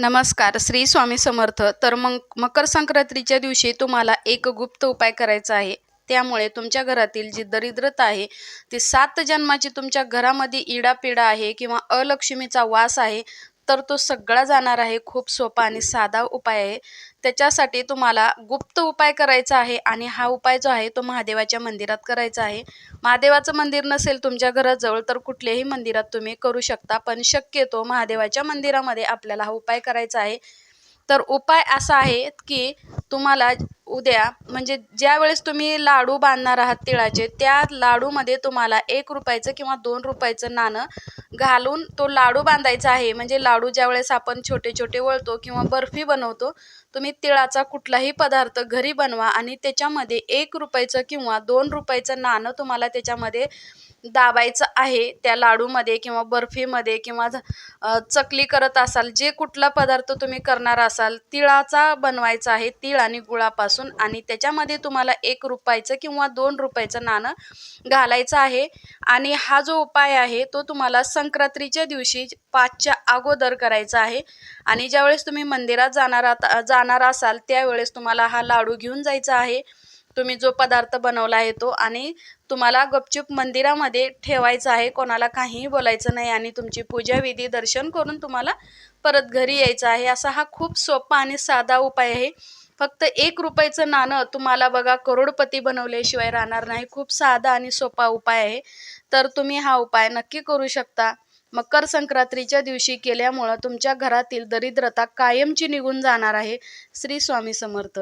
नमस्कार श्री स्वामी समर्थ. तर मग मकर संक्रांतीच्या दिवशी तुम्हाला एक गुप्त उपाय करायचा आहे. त्यामुळे तुमच्या घरातील जी दरिद्रता आहे ती सात जन्माची तुमच्या घरामध्ये इडापिडा आहे किंवा अलक्ष्मीचा वास आहे तर तो सगळा जाणार आहे. खूप सोपा आणि साधा उपाय आहे. त्याच्यासाठी तुम्हाला गुप्त उपाय करायचा आहे आणि हा उपाय जो आहे तो महादेवाच्या मंदिरात करायचा आहे. महादेवाचं मंदिर नसेल तुमच्या घराजवळ तर कुठल्याही मंदिरात तुम्ही करू शकता पण शक्यतो महादेवाच्या मंदिरामध्ये आपल्याला हा उपाय करायचा आहे. तर उपाय असा आहे की तुम्हाला उद्या म्हणजे ज्या वेळेस तुम्ही लाडू बांधणार आहात तिळाचे त्या लाडूमध्ये तुम्हाला एक रुपयाचं किंवा दोन रुपयाचं नाणं घालून तो लाडू बांधायचा आहे. म्हणजे लाडू ज्या वेळेस आपण छोटे छोटे वळतो किंवा बर्फी बनवतो तुम्ही तिळाचा कुठलाही पदार्थ घरी बनवा आणि त्याच्यामध्ये एक रुपयाचं किंवा दोन रुपयाचं नाणं तुम्हाला त्याच्यामध्ये दाबायचं आहे. त्या लाडूमध्ये किंवा बर्फीमध्ये किंवा चकली करत असाल जे कुठला पदार्थ तुम्ही करणार असाल तिळाचा बनवायचा आहे. तिळ आणि गुळापासून आणि त्याच्यामध्ये तुम्हाला एक रुपयाचं किंवा दोन रुपयाचं नाणं घालायचं आहे. आणि हा जो उपाय आहे तो तुम्हाला संक्रांतीच्या दिवशी पाचच्या अगोदर करायचा आहे. आणि ज्यावेळेस तुम्ही मंदिरात जाणार जाणार असाल त्यावेळेस तुम्हाला हा लाडू घेऊन जायचा आहे. तुम्ही जो पदार्थ बनवला आहे तो आणि तुम्हाला गपचूप मंदिरामध्ये ठेवायचं आहे. कोणाला काहीही बोलायचं नाही आणि तुमची पूजा विधी दर्शन करून तुम्हाला परत घरी यायचं आहे. असा हा खूप सोपा आणि साधा उपाय आहे. फक्त एक रुपयाचं नाणं तुम्हाला बघा करोडपती बनवल्याशिवाय राहणार नाही. खूप साधा आणि सोपा उपाय आहे. तर तुम्ही हा उपाय नक्की करू शकता. मकर संक्रांतीच्या दिवशी केल्यामुळं तुमच्या घरातील दरिद्रता कायमची निघून जाणार आहे. श्री स्वामी समर्थ.